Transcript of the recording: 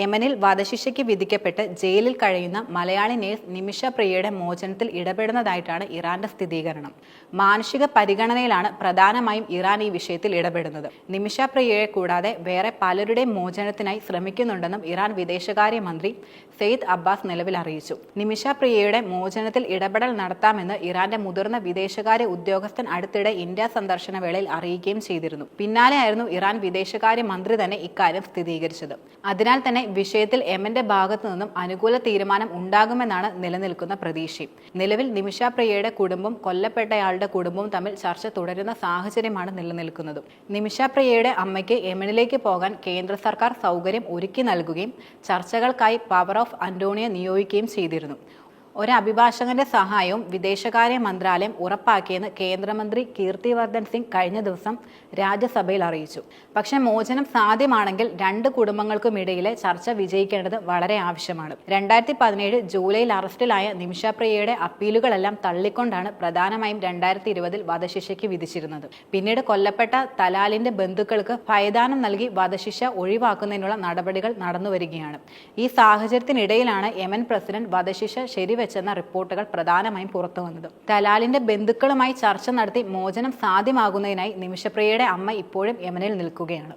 യമനിൽ വധശിക്ഷയ്ക്ക് വിധിക്കപ്പെട്ട് ജയിലിൽ കഴിയുന്ന മലയാളി നേഴ്സ് നിമിഷ പ്രിയയുടെ മോചനത്തിൽ ഇടപെടുന്നതായിട്ടാണ് ഇറാന്റെ സ്ഥിരീകരണം. മാനുഷിക പരിഗണനയിലാണ് പ്രധാനമായും ഇറാൻ ഈ വിഷയത്തിൽ ഇടപെടുന്നത്. നിമിഷ പ്രിയയെ കൂടാതെ വേറെ പലരുടെയും മോചനത്തിനായി ശ്രമിക്കുന്നുണ്ടെന്നും ഇറാൻ വിദേശകാര്യ മന്ത്രി സെയ്ദ് അബ്ബാസ് നിലവിൽ അറിയിച്ചു. നിമിഷ പ്രിയയുടെ മോചനത്തിൽ ഇടപെടൽ നടത്താമെന്ന് ഇറാന്റെ മുതിർന്ന വിദേശകാര്യ ഉദ്യോഗസ്ഥൻ അടുത്തിടെ ഇന്ത്യ സന്ദർശന വേളയിൽ അറിയിക്കുകയും ചെയ്തിരുന്നു. പിന്നാലെയായിരുന്നു ഇറാൻ വിദേശകാര്യ മന്ത്രി തന്നെ ഇക്കാര്യം സ്ഥിരീകരിച്ചത്. അതിനാൽ തന്നെ വിഷയത്തിൽ എമ്മിന്റെ ഭാഗത്തു നിന്നും അനുകൂല തീരുമാനം ഉണ്ടാകുമെന്നാണ് നിലനിൽക്കുന്ന പ്രതീക്ഷയും നിലവിൽ നിമിഷ പ്രിയയുടെ കുടുംബം കൊല്ലപ്പെട്ടയാളുടെ കുടുംബവും തമ്മിൽ ചർച്ച തുടരുന്ന സാഹചര്യമാണ് നിലനിൽക്കുന്നത്. നിമിഷ പ്രിയയുടെ അമ്മയ്ക്ക് യമനിലേക്ക് പോകാൻ കേന്ദ്ര സർക്കാർ സൗകര്യം ഒരുക്കി നൽകുകയും ചർച്ചകൾക്കായി പവർ ഓഫ് അന്റോണിയ നിയോഗിക്കുകയും ചെയ്തിരുന്നു. ഒരു അഭിഭാഷകന്റെ സഹായവും വിദേശകാര്യ മന്ത്രാലയം ഉറപ്പാക്കിയെന്ന് കേന്ദ്രമന്ത്രി കീർത്തിവർദ്ധൻ സിംഗ് കഴിഞ്ഞ ദിവസം രാജ്യസഭയിൽ അറിയിച്ചു. പക്ഷേ മോചനം സാധ്യമാണെങ്കിൽ രണ്ട് കുടുംബങ്ങൾക്കുമിടയിലെ ചർച്ച വിജയിക്കേണ്ടത് വളരെ ആവശ്യമാണ്. രണ്ടായിരത്തി പതിനേഴ് ജൂലൈയിൽ അറസ്റ്റിലായ നിമിഷപ്രിയയുടെ അപ്പീലുകളെല്ലാം തള്ളിക്കൊണ്ടാണ് പ്രധാനമായും രണ്ടായിരത്തി ഇരുപതിൽ വധശിക്ഷയ്ക്ക് വിധിച്ചിരുന്നത്. പിന്നീട് കൊല്ലപ്പെട്ട തലാലിന്റെ ബന്ധുക്കൾക്ക് ഭയദാനം നൽകി വധശിക്ഷ ഒഴിവാക്കുന്നതിനുള്ള നടപടികൾ നടന്നുവരികയാണ്. ഈ സാഹചര്യത്തിനിടയിലാണ് യമൻ പ്രസിഡന്റ് വധശിക്ഷ ശരിവെച്ചെന്ന റിപ്പോർട്ടുകൾ പ്രധാനമായും പുറത്തു വന്നത്. ദലാലിന്റെ ബന്ധുക്കളുമായി ചർച്ച നടത്തി മോചനം സാധ്യമാകുന്നതിനായി നിമിഷപ്രിയയുടെ അമ്മ ഇപ്പോഴും യമനിൽ നിൽക്കുകയാണ്.